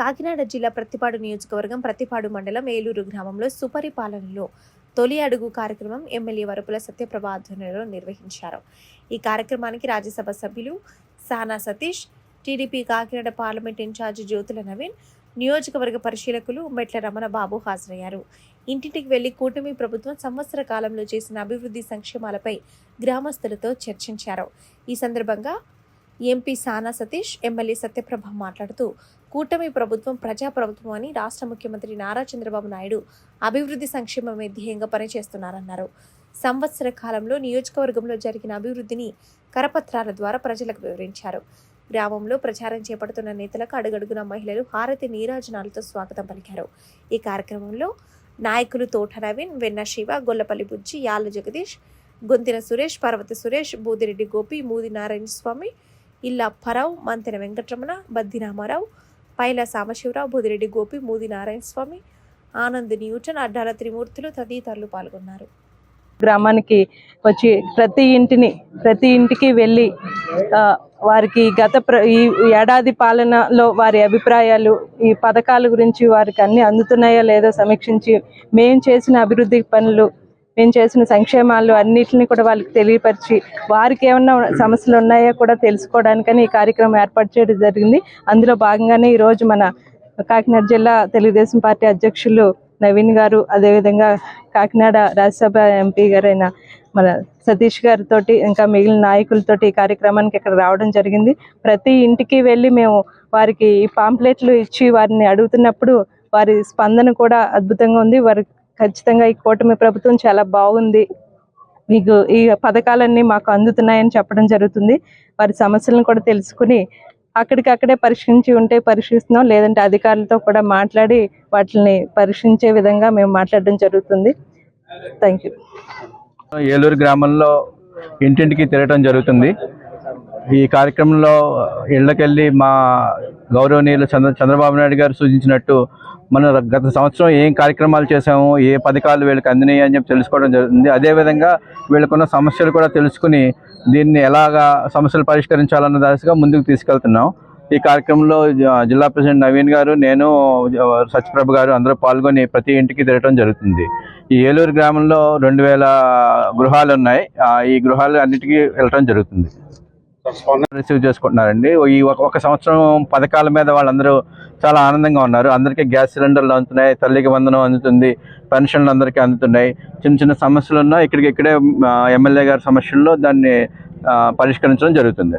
కాకినాడ జిల్లా ప్రతిపాడు నియోజకవర్గం ప్రతిపాడు మండలం ఏలూరు గ్రామంలో సుపరిపాలనలో తొలి అడుగు కార్యక్రమం ఎమ్మెల్యే వరపుల సత్యప్రభ ఆధ్వర్యంలో నిర్వహించారు. ఈ కార్యక్రమానికి రాజ్యసభ సభ్యులు Sana Satish TDP Kakinada parliament in charge Jyothula Naveen నియోజకవర్గ పరిశీలకులు మెట్ల రమణ బాబు హాజరయ్యారు. ఇంటింటికి వెళ్ళి కూటమి ప్రభుత్వం సంవత్సర కాలంలో చేసిన అభివృద్ధి సంక్షేమాలపై గ్రామస్తులతో చర్చించారు. ఈ సందర్భంగా ఎంపీ సానా సతీష్ ఎమ్మెల్యే సత్యప్రభ మాట్లాడుతూ కూటమి ప్రభుత్వం ప్రజాప్రభుత్వం అని రాష్ట్ర ముఖ్యమంత్రి నారా చంద్రబాబు నాయుడు అభివృద్ధి సంక్షేమమే ధ్యేయంగా పనిచేస్తున్నారన్నారు. సంవత్సర కాలంలో నియోజకవర్గంలో జరిగిన అభివృద్ధిని కరపత్రాల ద్వారా ప్రజలకు వివరించారు. గ్రామంలో ప్రచారం చేపడుతున్న నేతలకు అడుగడుగున మహిళలు హారతి నీరాజనాలతో స్వాగతం పలికారు. ఈ కార్యక్రమంలో నాయకులు తోట నవీన్ వెన్న శివ గొల్లపల్లి బుజ్జి యాళ్ళ జగదీష్ గొంతిన సురేష్ పర్వత సురేష్ బూదిరెడ్డి గోపి మూది నారాయణ స్వామి ఇల్ల అప్పారావు మంతెన వెంకటరమణ బద్ది రామారావు పైల సాంబశివరావు బుదిరెడ్డి గోపి మూది నారాయణ స్వామి ఆనంద్ న్యూటన్ అడ్డాల త్రిమూర్తులు తదితరులు పాల్గొన్నారు. గ్రామానికి వచ్చి ప్రతి ఇంటిని ప్రతి ఇంటికి వెళ్ళి వారికి గత ప్ర ఈ ఏడాది పాలనలో వారి అభిప్రాయాలు ఈ పథకాల గురించి వారికి అన్ని అందుతున్నాయో లేదో సమీక్షించి మేము చేసిన అభివృద్ధి పనులు మేము చేసిన సంక్షేమాలు అన్నిటిని కూడా వాళ్ళకి తెలియపరిచి వారికి ఏమన్నా సమస్యలు ఉన్నాయో కూడా తెలుసుకోవడానికని ఈ కార్యక్రమం ఏర్పాటు చేయడం జరిగింది. అందులో భాగంగానే ఈరోజు మన కాకినాడ జిల్లా తెలుగుదేశం పార్టీ అధ్యక్షులు నవీన్ గారు అదేవిధంగా కాకినాడ రాజ్యసభ ఎంపీ గారైన మన సతీష్ గారితో ఇంకా మిగిలిన నాయకులతోటి ఈ కార్యక్రమానికి ఇక్కడ రావడం జరిగింది. ప్రతి ఇంటికి వెళ్ళి మేము వారికి ఈ పాంప్లెట్లు ఇచ్చి వారిని అడుగుతున్నప్పుడు వారి స్పందన కూడా అద్భుతంగా ఉంది. వారి ఖచ్చితంగా ఈ కూటమి ప్రభుత్వం చాలా బాగుంది. మీకు ఈ పథకాలన్నీ మాకు అందుతున్నాయని చెప్పడం జరుగుతుంది. వారి సమస్యలను కూడా తెలుసుకుని అక్కడికక్కడే పరిశీలించి ఉంటే పరిశీలిస్తున్నాం లేదంటే అధికారులతో కూడా మాట్లాడి వాటిని పరిశీలించే విధంగా మేము మాట్లాడడం జరుగుతుంది. థ్యాంక్ యూ ఏలూరు గ్రామంలో ఇంటింటికి తిరగటం జరుగుతుంది. ఈ కార్యక్రమంలో ఇళ్ళకెళ్ళి మా గౌరవనీయులు చంద్ర చంద్రబాబు నాయుడు గారు సూచించినట్టు మనం గత సంవత్సరం ఏం కార్యక్రమాలు చేసాము ఏ పథకాలు వీళ్ళకి అందినాయి అని చెప్పి తెలుసుకోవడం జరుగుతుంది. అదేవిధంగా వీళ్ళకున్న సమస్యలు కూడా తెలుసుకుని దీన్ని ఎలాగా సమస్యలు పరిష్కరించాలన్న దశగా ముందుకు తీసుకెళ్తున్నాం. ఈ కార్యక్రమంలో జిల్లా ప్రెసిడెంట్ నవీన్ గారు నేను సత్యప్రభు సత్యప్రభ గారు అందరూ పాల్గొని ప్రతి ఇంటికి తిరగటం జరుగుతుంది. ఈ ఏలూరు గ్రామంలో రెండు వేల గృహాలు ఉన్నాయి. ఈ గృహాలు అన్నిటికీ వెళ్ళటం జరుగుతుంది. రిసీవ్ చేసుకుంటున్నారండి. ఈ ఒక సంవత్సరం పథకాల మీద వాళ్ళందరూ చాలా ఆనందంగా ఉన్నారు. అందరికీ గ్యాస్ సిలిండర్లు అందుతున్నాయి తల్లికి వందనం అందుతుంది పెన్షన్లు అందరికీ అందుతున్నాయి. చిన్న చిన్న సమస్యలు ఉన్నా ఇక్కడికి ఇక్కడే ఎమ్మెల్యే గారి సమస్యల్లో దాన్ని పరిష్కరించడం జరుగుతుంది.